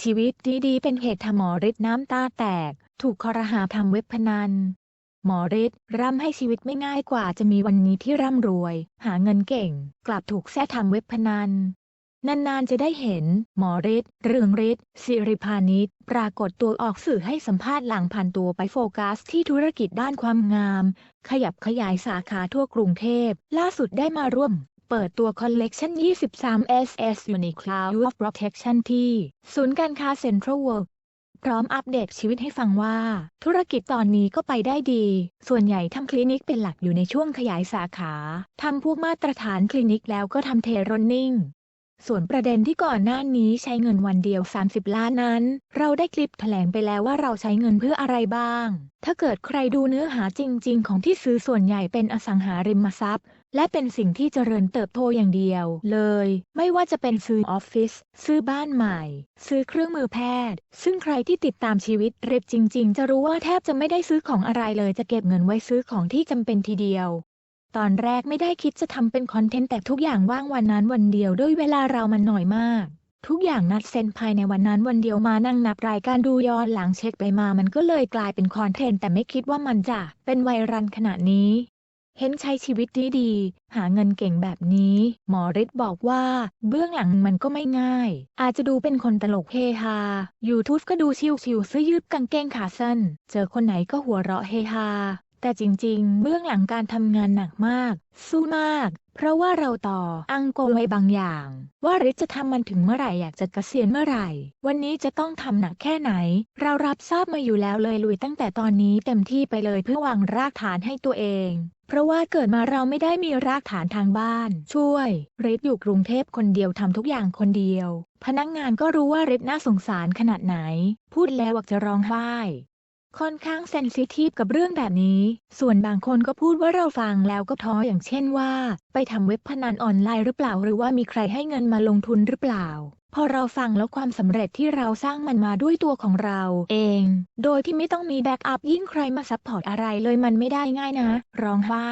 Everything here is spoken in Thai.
ชีวิตดีๆเป็นเหตุทำหมอฤทธิ์น้ำตาแตก ถูกคอรหาทำเว็บพนัน หมอฤทธิ์ร่ำให้ชีวิตไม่ง่ายกว่าจะมีวันนี้ที่ร่ำรวย หาเงินเก่ง กลับถูกแท้ทำเว็บพนัน นานๆจะได้เห็น หมอฤทธิ์เรืองฤทธิ์สิริพานิชปรากฏตัวออกสื่อให้สัมภาษณ์หลังผ่านตัวไปโฟกัส ที่ธุรกิจด้านความงาม ขยับขยายสาขาทั่วกรุงเทพ ล่าสุดได้มาร่วม เปิดตัวคอลเลกชัน23 SS Uniqlo of Protection ที่ ศูนย์การค้าเซ็นทรัลเวิลด์พร้อมอัปเดตชีวิตให้ฟังว่า ธุรกิจตอนนี้ก็ไปได้ดี ส่วนใหญ่ทำคลินิกเป็นหลักอยู่ในช่วงขยายสาขา ทำพวกมาตรฐานคลินิกแล้วก็ทำเทรนนิ่ง ส่วนประเด็นที่ก่อนหน้านี้ใช้เงินวันเดียว 30 ล้านนั้น เราได้คลิปแถลงไปแล้วว่าเราใช้เงินเพื่ออะไรบ้าง ถ้าเกิดใครดูเนื้อหาจริง ๆ ของที่ซื้อส่วนใหญ่เป็นอสังหาริมทรัพย์ และเป็นสิ่งที่เจริญเติบโตอย่างเดียวเลย ไม่ว่าจะเป็นซื้อออฟฟิศซื้อบ้านใหม่ ซื้อเครื่องมือแพทย์ ซึ่งใครที่ติดตามชีวิตเร็บจริง ๆ จะรู้ว่าแทบจะไม่ได้ซื้อของอะไรเลยจะเก็บเงินไว้ซื้อของที่จำเป็นทีเดียว ตอนแรกไม่ได้คิดจะทำเป็นคอนเทนต์แต่ทุกอย่างว่างวันนั้นวันเดียวด้วยเวลาเรามันหน่อยมาก ทุกอย่างนัดเซ็นภายในวันนั้นวันเดียวมานั่งนับรายการดูย้อนหลังเช็คไปมามันก็เลยกลายเป็นคอนเทนต์แต่ไม่คิดว่ามันจะเป็นไวรัลขนาดนี้ เห็นใช้ชีวิตดีๆหาเงินเก่งแบบนี้ หมอฤทธิ์บอกว่า เบื้องหลังมันก็ไม่ง่าย อาจจะดูเป็นคนตลกเฮฮา YouTube ก็ดูชิวๆเสื้อยืดกางเกงขาสั้น เจอคนไหนก็หัวเราะเฮฮา แต่จริงๆ เบื้องหลังการทำงานหนักมาก สู้มาก เพราะว่าเราต่ออังโกไว้บางอย่าง ว่าฤทธิ์จะทำมันถึงเมื่อไหร่อยากจะเกษียณเมื่อไหร่ วันนี้จะต้องทำหนักแค่ไหน เรารับทราบมาอยู่แล้วเลยลุยตั้งแต่ตอนนี้เต็มที่ไปเลยเพื่อวางรากฐานให้ตัวเอง เพราะว่าเกิดมาเราไม่ได้มีรากฐานทางบ้าน ช่วยฤทธิ์อยู่กรุงเทพคนเดียวทำทุกอย่างคนเดียว พนักงงานก็รู้ว่าฤทธิ์น่าสงสารขนาดไหน พูดแล้วอยากจะร้องไห้ ค่อนข้างเซนซิทีฟกับเรื่องแบบนี้ ส่วนบางคนก็พูดว่าเราฟังแล้วก็ท้ออย่างเช่นว่า ไปทำเว็บพนันออนไลน์หรือเปล่า หรือว่ามีใครให้เงินมาลงทุนหรือเปล่า พอเราฟังแล้วความสำเร็จที่เราสร้างมันมาด้วยตัวของเราเอง โดยที่ไม่ต้องมีแบ็กอัพยิ่งใครมาซัพพอร์ตอะไรเลยมันไม่ได้ง่ายนะ ร้องไห้